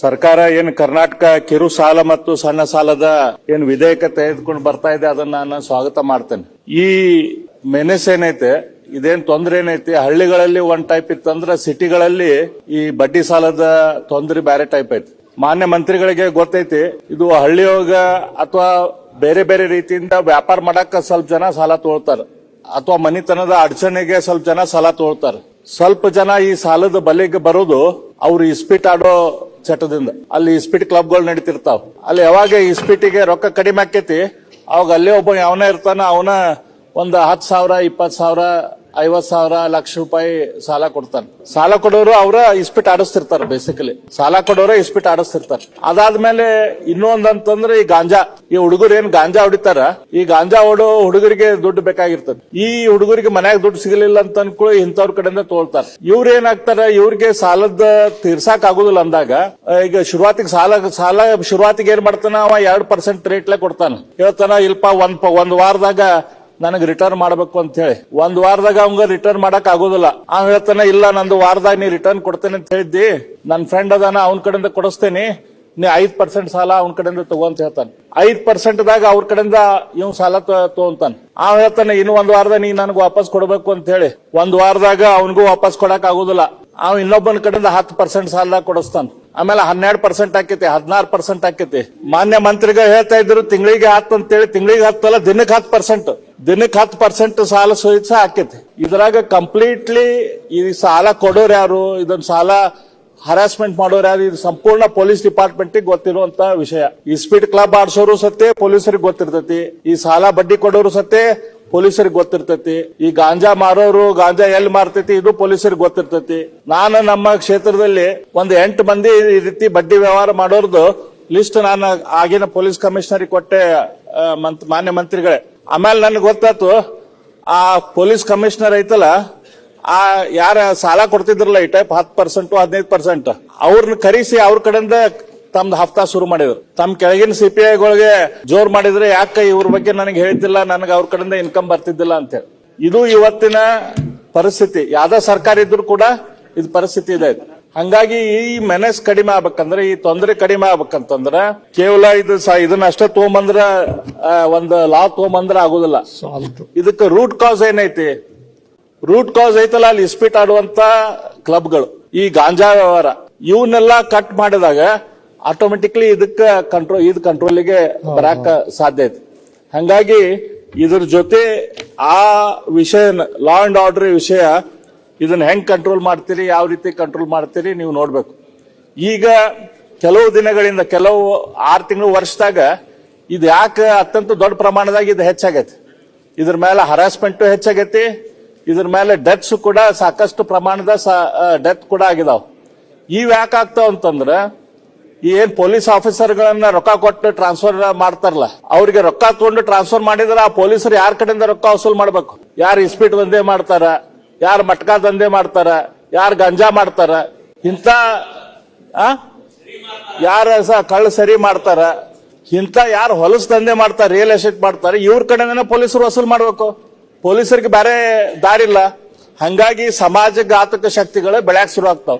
ಸರ್ಕಾರ ಏನು ಕರ್ನಾಟಕ ಕಿರು ಸಾಲ ಮತ್ತು ಸಣ್ಣ ಸಾಲದ ಏನು ವಿಧೇಯಕ ತೆಗೆದುಕೊಂಡು ಬರ್ತಾ ಇದೆ, ಅದನ್ನ ನಾನು ಸ್ವಾಗತ ಮಾಡ್ತೇನೆ. ಈ ಮೆನೆಸ್ ಏನೈತೆ, ಇದೇನ್ ತೊಂದರೆ ಏನೈತಿ, ಹಳ್ಳಿಗಳಲ್ಲಿ ಒಂದ್ ಟೈಪ್ ಇತ್ತಂದ್ರೆ ಸಿಟಿಗಳಲ್ಲಿ ಈ ಬಡ್ಡಿ ಸಾಲದ ತೊಂದರೆ ಬೇರೆ ಟೈಪ್ ಐತಿ. ಮಾನ್ಯ ಮಂತ್ರಿಗಳಿಗೆ ಗೊತ್ತೈತಿ, ಇದು ಹಳ್ಳಿಯೊಳಗ ಅಥವಾ ಬೇರೆ ಬೇರೆ ರೀತಿಯಿಂದ ವ್ಯಾಪಾರ ಮಾಡಕ್ಕ ಸ್ವಲ್ಪ ಜನ ಸಾಲ ತಗೊಳ್ತಾರ. ಅಥವಾ ಮನಿತನದ ಅಡಚಣೆಗೆ ಸ್ವಲ್ಪ ಜನ ಸಾಲ ತಗೊಳ್ತಾರ. ಸ್ವಲ್ಪ ಜನ ಈ ಸಾಲದ ಬಲಿಗೆ ಬರೋದು ಅವ್ರು ಇಸ್ಪೀಟ್ ಆಡೋ ಚಟದಿಂದ. ಅಲ್ಲಿ ಇಸ್ಪೀಟ್ ಕ್ಲಬ್ಗಳು ನಡೀತಿರ್ತಾವ. ಅಲ್ಲಿ ಯಾವಾಗ ಇಸ್ಪೀಟಿಗೆ ರೊಕ್ಕ ಕಡಿಮೆ ಆಕೈತಿ ಅವಾಗ ಅಲ್ಲೇ ಒಬ್ಬ ಯಾವನ ಇರ್ತಾನ, ಅವನ ಒಂದ್ ಹತ್ತು ಸಾವಿರ, ಇಪ್ಪತ್ತು ಸಾವಿರ ಐವತ್ ಸಾವಿರ ಲಕ್ಷ ರೂಪಾಯಿ ಸಾಲ ಕೊಡ್ತಾನೆ ಸಾಲ ಕೊಡೋರು ಅವರ ಇಸ್ಪಿಟ್ ಆಡಿಸ್ತಿರ್ತಾರ ಬೇಸಿಕಲಿ ಸಾಲ ಕೊಡೋರ ಇಸ್ಪಿಟ್ ಆಡಿಸ್ತಿರ್ತಾರ. ಅದಾದ್ಮೇಲೆ ಇನ್ನೊಂದಂತಂದ್ರೆ ಈ ಗಾಂಜಾ. ಈ ಹುಡುಗರು ಏನ್ ಗಾಂಜಾ ಹೊಡಿತಾರ? ಈ ಗಾಂಜಾ ಹೊಡೋ ಹುಡುಗರಿಗೆ ದುಡ್ಡು ಬೇಕಾಗಿರ್ತದೆ. ಈ ಹುಡುಗರಿಗೆ ಮನ್ಯಾಗ ದುಡ್ಡು ಸಿಗಲಿಲ್ಲ ಅಂತ ಅನ್ಕೊಳ್ಳಿ ಇಂಥವ್ರ ಕಡೆಯಿಂದ ತೋಳ್ತಾರ. ಇವ್ರ ಏನಾಗ್ತಾರ ಇವ್ರಿಗೆ ಸಾಲದ ತೀರ್ಸಾಕ್ ಆಗುದಿಲ್ಲ ಅಂದಾಗ ಈಗ ಶುರುವಾತಿಗೆ ಸಾಲ ಸಾಲ ಶುರುವಾತಿಗೆ ಏನ್ ಮಾಡ್ತಾನ? ಅವ ಎರಡ್ ಪರ್ಸೆಂಟ್ ರೇಟ್ಲೆ ಕೊಡ್ತಾನ. ಹೇಳ್ತಾನ, ಇಲ್ಪ ಒಂದ್ ಒಂದ್ ವಾರದಾಗ ನನಗ್ ರಿಟರ್ನ್ ಮಾಡ್ಬೇಕು ಅಂತ ಹೇಳಿ. ಒಂದ್ ವಾರದಾಗ ಅವಂಗ ರಿಟರ್ನ್ ಮಾಡಕ್ ಆಗೋದಿಲ್ಲ. ಅವ ಹೇಳ್ತಾನೆ, ಇಲ್ಲ, ನಂದು ವಾರದಾಗ ನೀ ರಿಟರ್ನ್ ಕೊಡ್ತೇನೆ ಅಂತ ಹೇಳಿದ್ದಿ. ನನ್ ಫ್ರೆಂಡ್ ಅದಾನ, ಅವ್ನ ಕಡೆಯಿಂದ ಕೊಡಿಸ್ತೇನೆ. ನೀ ಐದ್ ಪರ್ಸೆಂಟ್ ಸಾಲ ಅವ್ನ ಕಡೆಯಿಂದ ತಗೋಂತ ಹೇಳ್ತಾನೆ. ಐದ್ ಪರ್ಸೆಂಟ್ ದಾಗ ಅವ್ರ ಕಡೆಯಿಂದ ಇವ್ ಸಾಲ ತಗೊಂತಾನ ಅವ್ ಹೇಳ್ತಾನೆ, ಇನ್ನು ಒಂದ್ ವಾರದಾಗ ನೀ ನನಗೆ ವಾಪಸ್ ಕೊಡ್ಬೇಕು ಅಂತ ಹೇಳಿ. ಒಂದ್ ವಾರದಾಗ ಅವನಿಗೂ ವಾಪಸ್ ಕೊಡಕ್ ಆಗೋದಿಲ್ಲ. ಅವ್ ಇನ್ನೊಬ್ಬನ ಕಡೆಯಿಂದ ಹತ್ತು ಪರ್ಸೆಂಟ್ ಸಾಲ ಕೊಡಿಸ್ತಾನ. ಆಮೇಲೆ ಹನ್ನೆರಡು ಪರ್ಸೆಂಟ್ ಆಕೈತಿ, ಹದಿನಾರು ಪರ್ಸೆಂಟ್ ಆಕೈತಿ. ಮಾನ್ಯ ಮಂತ್ರಿಗಳು ಹೇಳ್ತಾ ಇದ್ರು, ತಿಂಗಳಿಗೆ ಹತ್ತು ಅಂತೇಳಿ ತಿಂಗಳಿಗೆ ಹತ್ತಲ್ಲ, ದಿನಕ್ಕೆ ಹತ್ತು ಪರ್ಸೆಂಟ್ ದಿನಕ್ಕೆ ಹತ್ತು ಪರ್ಸೆಂಟ್ ಸಾಲ ಸಹಿತ ಆಕೈತಿ. ಇದ್ರಾಗ ಕಂಪ್ಲೀಟ್ಲಿ ಈ ಸಾಲ ಕೊಡೋರು ಯಾರು ಇದನ್ನ ಸಾಲ ಹರಾಸ್ಮೆಂಟ್ ಮಾಡೋರು ಯಾರು, ಇದು ಸಂಪೂರ್ಣ ಪೊಲೀಸ್ ಡಿಪಾರ್ಟ್ಮೆಂಟ್ ಗೊತ್ತಿರುವಂತ ವಿಷಯ. ಈ ಸ್ಪೀಡ್ ಕ್ಲಬ್ ಆಡ್ಸೋರು ಸತ್ತೆ ಪೊಲೀಸರಿಗೆ ಗೊತ್ತಿರ್ತೈತಿ. ಈ ಸಾಲ ಬಡ್ಡಿ ಕೊಡೋರು ಸತ್ತೆ ಪೊಲೀಸರಿಗೆ ಗೊತ್ತಿರ್ತೈತಿ. ಈ ಗಾಂಜಾ ಮಾರೋರು ಗಾಂಜಾ ಎಲ್ಲಿ ಮಾರ್ತೈತಿ, ಇದು ಪೊಲೀಸರಿಗೆ ಗೊತ್ತಿರ್ತೈತಿ. ನಾನು ನಮ್ಮ ಕ್ಷೇತ್ರದಲ್ಲಿ ಒಂದು ಎಂಟು ಮಂದಿ ಈ ರೀತಿ ಬಡ್ಡಿ ವ್ಯವಹಾರ ಮಾಡೋರ್ದು ಲಿಸ್ಟ್ ನಾನು ಆಗಿನ ಪೊಲೀಸ್ ಕಮಿಷನರಿಗೆ ಕೊಟ್ಟೆ ಮಾನ್ಯ ಮಂತ್ರಿಗಳೇ. ಆಮೇಲೆ ನನಗೆ ಗೊತ್ತಾಯ್ತು, ಆ ಪೊಲೀಸ್ ಕಮಿಷನರ್ ಐತಲ್ಲ, ಆ, ಯಾರ ಸಾಲ ಕೊಡ್ತಿದ್ರಲ್ಲ ಈ ಟೈಪ್ ಹತ್ತು ಪರ್ಸೆಂಟ್ ಹದಿನೈದು ಪರ್ಸೆಂಟ್ ಅವ್ರನ್ನ ಕರೆಸಿ ಅವ್ರ ಕಡೆಯಿಂದ ತಮ್ದು ಹಫ್ತಾ ಶುರು ಮಾಡಿದ್ರು. ತಮ್ಮ ಕೆಳಗಿನ ಸಿಪಿಐಗಳಿಗೆ ಜೋರ್ ಮಾಡಿದ್ರೆ ಯಾಕೆ ಇವ್ರ ಬಗ್ಗೆ ನನಗೆ ಹೇಳ್ತಿಲ್ಲ ನನಗೆ ಅವ್ರ ಕಡೆಯಿಂದ ಇನ್ಕಮ್ ಬರ್ತಿದ್ದಿಲ್ಲ ಅಂತೇಳಿ ಇದು ಇವತ್ತಿನ ಪರಿಸ್ಥಿತಿ. ಯಾವ್ದೇ ಸರ್ಕಾರ ಇದ್ರು ಕೂಡ ಇದು ಪರಿಸ್ಥಿತಿ ಇದೆ ಹಂಗಾಗಿ ಈ ಮೆನೆಸ್ ಕಡಿಮೆ ಆಗ್ಬೇಕಂದ್ರೆ ಈ ತೊಂದರೆ ಕಡಿಮೆ ಆಗ್ಬೇಕಂತಂದ್ರ ಕೇವಲ ಇದು ಸಹ ಇದನ್ನ ಅಷ್ಟೇ ತಗೊಂಬಂದ್ರ ಒಂದು ಲಾ ತಗೊಂಬಂದ್ರ ಆಗುದಿಲ್ಲ. ಇದಕ್ಕೆ ರೂಟ್ ಕಾಸ್ ಏನೈತಿ? ರೂಟ್ ಕಾಸ್ ಐತಲ್ಲ ಅಲ್ಲಿ ಇಸ್ಪೀಟ್ ಆಡುವಂತ ಕ್ಲಬ್ಗಳು ಈ ಗಾಂಜಾ ವ್ಯವಹಾರ. ಇವನ್ನೆಲ್ಲ ಕಟ್ ಮಾಡಿದಾಗ ಆಟೋಮೆಟಿಕ್ಲಿ ಇದಕ್ಕ ಕಂಟ್ರೋಲ್ ಇದು ಕಂಟ್ರೋಲಿಗೆ ಬರಾಕ ಸಾಧ್ಯ ಐತಿ. ಹಂಗಾಗಿ ಇದ್ರ ಜೊತೆ ಆ ವಿಷಯ ಲಾ ಅಂಡ್ ಆರ್ಡರ್ ವಿಷಯ ಇದನ್ನ ಹೆಂಗ್ ಕಂಟ್ರೋಲ್ ಮಾಡ್ತೀರಿ ಯಾವ ರೀತಿ ಕಂಟ್ರೋಲ್ ಮಾಡ್ತೀರಿ ನೀವು ನೋಡ್ಬೇಕು. ಈಗ ಕೆಲವು ದಿನಗಳಿಂದ ಕೆಲವು ಆರು ತಿಂಗಳು ವರ್ಷದಾಗ ಇದು ಯಾಕೆ ಅತ್ಯಂತ ದೊಡ್ಡ ಪ್ರಮಾಣದಾಗ ಇದು ಹೆಚ್ಚಾಗೈತಿ. ಇದ್ರ ಮೇಲೆ ಹರಾಸ್ಮೆಂಟ್ ಹೆಚ್ಚಾಗೈತಿ ಇದ್ರ ಮೇಲೆ ಡೆತ್ಸ್ ಕೂಡ ಸಾಕಷ್ಟು ಪ್ರಮಾಣದ ಡೆತ್ ಕೂಡ ಆಗಿದಾವ್. ಇವ್ ಯಾಕೆ ಅಂತಂದ್ರೆ ಏನ್ ಪೊಲೀಸ್ ಆಫೀಸರ್ಗಳನ್ನ ರೊಕ್ಕ ಕೊಟ್ಟು ಟ್ರಾನ್ಸ್ಫರ್ ಮಾಡ್ತಾರಲ್ಲ, ಅವ್ರಿಗೆ ರೊಕ್ಕ ತಗೊಂಡು ಟ್ರಾನ್ಸ್ಫರ್ ಮಾಡಿದ್ರೆ ಆ ಪೊಲೀಸರು ಯಾರ ಕಡೆಯಿಂದ ರೊಕ್ಕ ವಸೂಲ್ ಮಾಡ್ಬೇಕು? ಯಾರು ಇಸ್ಪೀಟ್ ದಂಧೆ ಮಾಡ್ತಾರ? ಯಾರು ಮಟ್ಕಾ ದಂಧೆ ಮಾಡ್ತಾರ? ಯಾರು ಗಂಜಾ ಮಾಡ್ತಾರ? ಆ? ಯಾರ ಕಳ್ಳ ಸರಿ ಮಾಡ್ತಾರ? ಇಂಥ ಯಾರು ಹೊಲಸ ದಂಧೆ ಮಾಡ್ತಾರ ರಿಯಲ್ ಎಸ್ಟೇಟ್ ಮಾಡ್ತಾರ, ಇವ್ರ ಕಡೆಯಿಂದ ಪೊಲೀಸರು ವಸೂಲ್ ಮಾಡ್ಬೇಕು. ಪೊಲೀಸರಿಗೆ ಬೇರೆ ದಾರಿಲ್ಲ. ಹಂಗಾಗಿ ಸಮಾಜಘಾತಕ ಶಕ್ತಿಗಳು ಬೆಳ್ಯಾಕ್ ಶುರು ಆಗ್ತಾವ.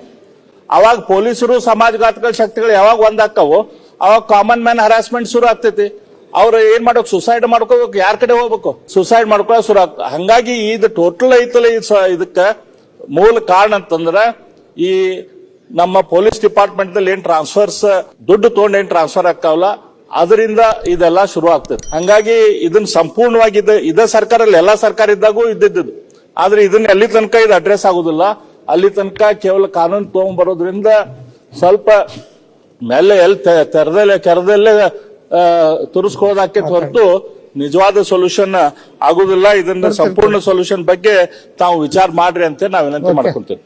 ಅವಾಗ ಪೊಲೀಸರು ಸಮಾಜಘಾತಕ ಶಕ್ತಿಗಳು ಯಾವಾಗ ಒಂದಾಗ್ತಾವೋ ಅವಾಗ ಕಾಮನ್ ಮ್ಯಾನ್ ಹರಾಸ್ಮೆಂಟ್ ಶುರು ಆಗ್ತೈತಿ. ಅವ್ರು ಏನ್ ಮಾಡೋಕ್ ಸುಸೈಡ್ ಮಾಡ್ಕೋಬೇಕು. ಯಾರ ಕಡೆ ಹೋಗ್ಬೇಕು? ಸುಸೈಡ್ ಮಾಡ್ಕೊಳ್ಳೋ ಶುರು ಆಗ್ತದೆ ಹಂಗಾಗಿ ಇದು ಟೋಟಲ್ ಐತಲ್ಲ ಈ ಇದಕ್ಕ ಮೂಲ ಕಾರಣ ಅಂತಂದ್ರ ಈ ನಮ್ಮ ಪೊಲೀಸ್ ಡಿಪಾರ್ಟ್ಮೆಂಟ್ ದಲ್ಲಿ ಏನ್ ಟ್ರಾನ್ಸ್ಫರ್ಸ್ ದುಡ್ಡು ತಗೊಂಡ್ ಏನ್ ಟ್ರಾನ್ಸ್ಫರ್ ಆಗ್ತಾವಲ್ಲ, ಅದರಿಂದ ಇದೆಲ್ಲ ಶುರು ಆಗ್ತದೆ ಹಂಗಾಗಿ ಇದನ್ನ ಸಂಪೂರ್ಣವಾಗಿ ಇದ- ಸರ್ಕಾರಲ್ಲಿ, ಎಲ್ಲಾ ಸರ್ಕಾರ ಇದ್ದಾಗೂ ಇದ್ದಿದ್ದು ಆದ್ರೆ ಇದನ್ನ ಎಲ್ಲಿ ತನಕ ಇದು ಅಡ್ರೆಸ್ ಆಗುದಿಲ್ಲ. ಅಲ್ಲಿ ತನಕ ಕೇವಲ ಕಾನೂನು ತಗೊಂಡ್ಬರೋದ್ರಿಂದ ಸ್ವಲ್ಪ ಮೇಲೆ ಎಲ್ಲಿ ತೆರೆದಲ್ಲೇ ಕೆರೆದಲ್ಲೇ ತುರಿಸ್ಕೊಳ್ಳೋದಕ್ಕೆ ಹೊರತು ನಿಜವಾದ ಸೊಲ್ಯೂಷನ್ ಆಗುದಿಲ್ಲ. ಇದನ್ನ ಸಂಪೂರ್ಣ ಸೊಲ್ಯೂಷನ್ ಬಗ್ಗೆ ತಾವು ವಿಚಾರ ಮಾಡ್ರಿ ಅಂತ ನಾವು ವಿನಂತಿ ಮಾಡ್ಕೊಂತೀವಿ